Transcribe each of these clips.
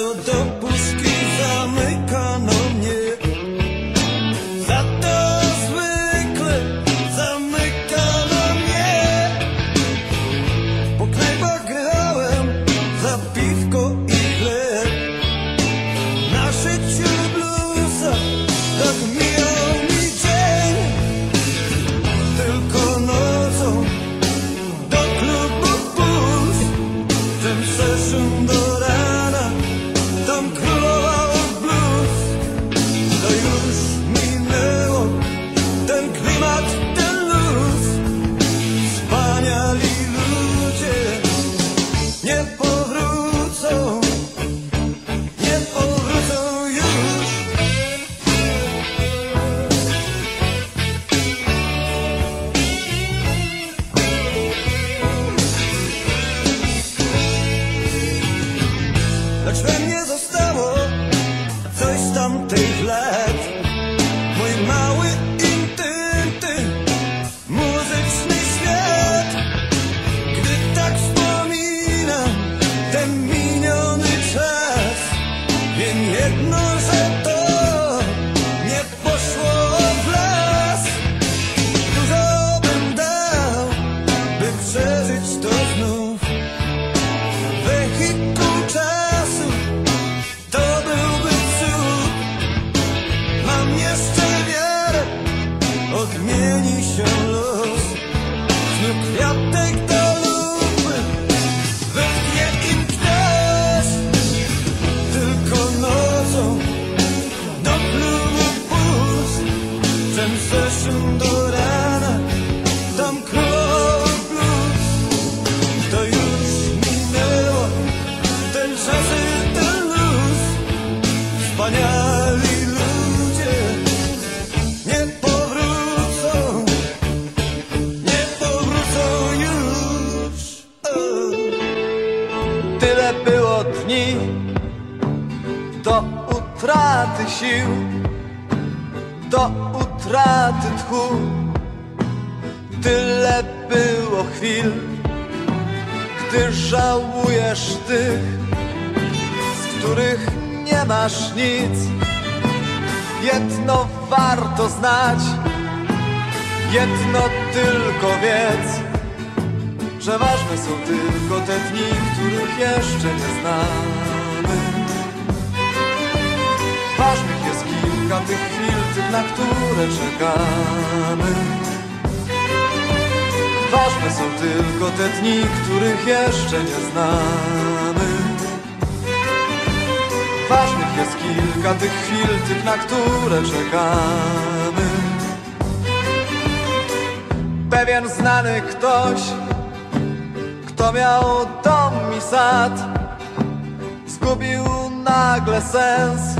Do do. Wiem jedno, że zeszłym do rana, tam król blues. To już minęło, ten czas i ten luz. Wspaniali ludzie nie powrócą, nie powrócą już. O. Tyle było dni do utraty sił, do utraty tchu. Tyle było chwil, gdy żałujesz tych, z których nie masz nic. Jedno warto znać, jedno tylko wiedz że ważne są tylko te dni, których jeszcze nie znamy. Chwil, na które czekamy. Ważne są tylko te dni, których jeszcze nie znamy. Ważnych jest kilka tych chwil, tych, na które czekamy. Pewien znany ktoś kto miał dom i sad Zgubił nagle sens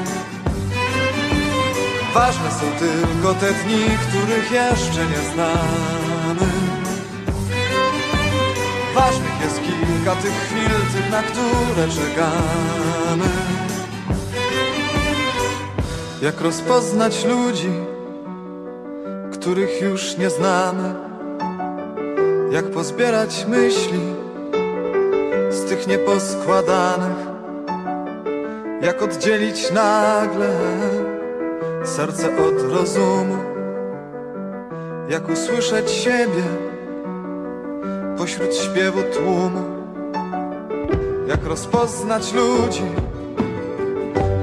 Ważne są tylko te dni, których jeszcze nie znamy. Ważnych jest kilka tych chwil, tych, na które czekamy. Jak rozpoznać ludzi, których już nie znamy? Jak pozbierać myśli? z tych nieposkładanych Jak oddzielić nagle serce od rozumu. Jak usłyszeć siebie pośród śpiewu tłumu? Jak rozpoznać ludzi,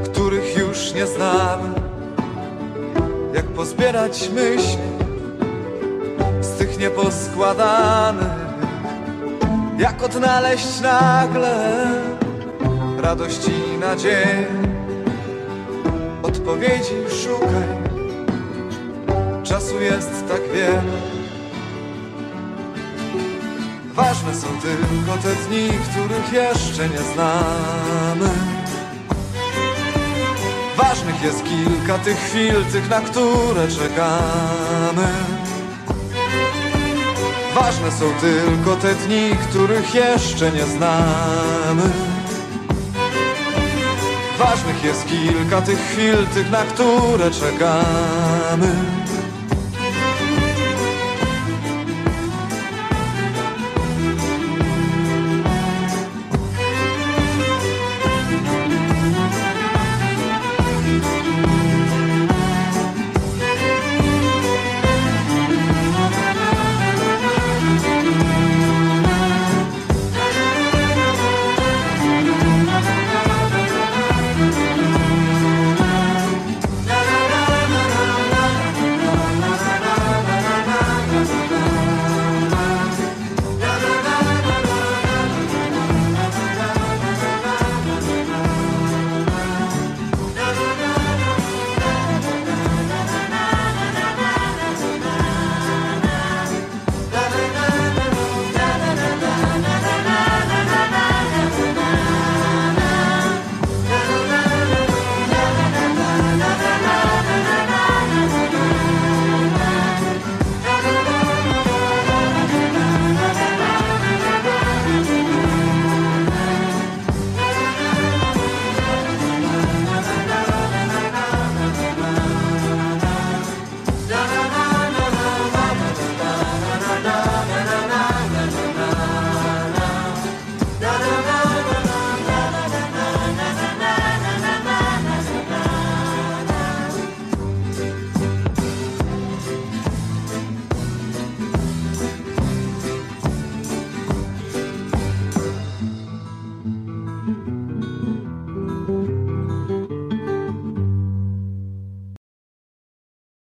których już nie znamy? Jak pozbierać myśli z tych nieposkładanych? Jak odnaleźć nagle radość i nadzieję Odpowiedzi szukaj. Czasu jest tak wiele. Ważne są tylko te dni, których jeszcze nie znamy. Ważnych jest kilka tych chwil, tych na które czekamy. Ważne są tylko te dni, których jeszcze nie znamy. Ważnych jest kilka tych chwil, tych, na które czekamy.